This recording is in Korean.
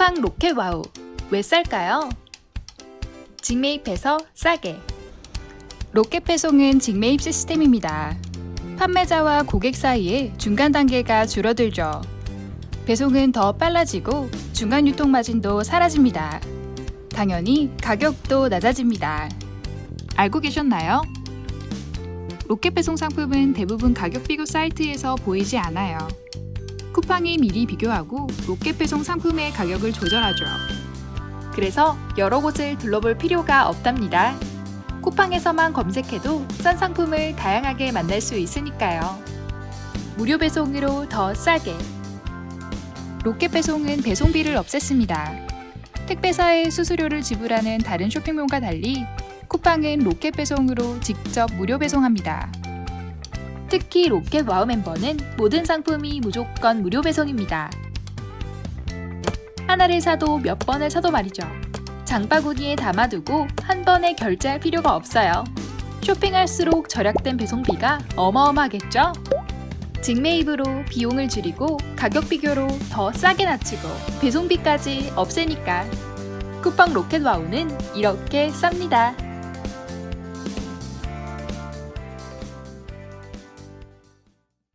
쿠팡 로켓 와우. 왜 쌀까요? 직매입해서 싸게. 로켓 배송은 직매입 시스템입니다. 판매자와 고객 사이에 중간 단계가 줄어들죠. 배송은 더 빨라지고 중간 유통 마진도 사라집니다. 당연히 가격도 낮아집니다. 알고 계셨나요? 로켓 배송 상품은 대부분 가격 비교 사이트에서 보이지 않아요. 쿠팡이 미리 비교하고 로켓 배송 상품의 가격을 조절하죠. 그래서 여러 곳을 둘러볼 필요가 없답니다. 쿠팡에서만 검색해도 싼 상품을 다양하게 만날 수 있으니까요. 무료 배송으로 더 싸게. 로켓 배송은 배송비를 없앴습니다. 택배사의 수수료를 지불하는 다른 쇼핑몰과 달리 쿠팡은 로켓 배송으로 직접 무료 배송합니다. 특히 로켓 와우 멤버는 모든 상품이 무조건 무료 배송입니다. 하나를 사도 몇 번을 사도 말이죠. 장바구니에 담아두고 한 번에 결제할 필요가 없어요. 쇼핑할수록 절약된 배송비가 어마어마하겠죠? 직매입으로 비용을 줄이고 가격 비교로 더 싸게 낮추고 배송비까지 없애니까 쿠팡 로켓 와우는 이렇게 쌉니다.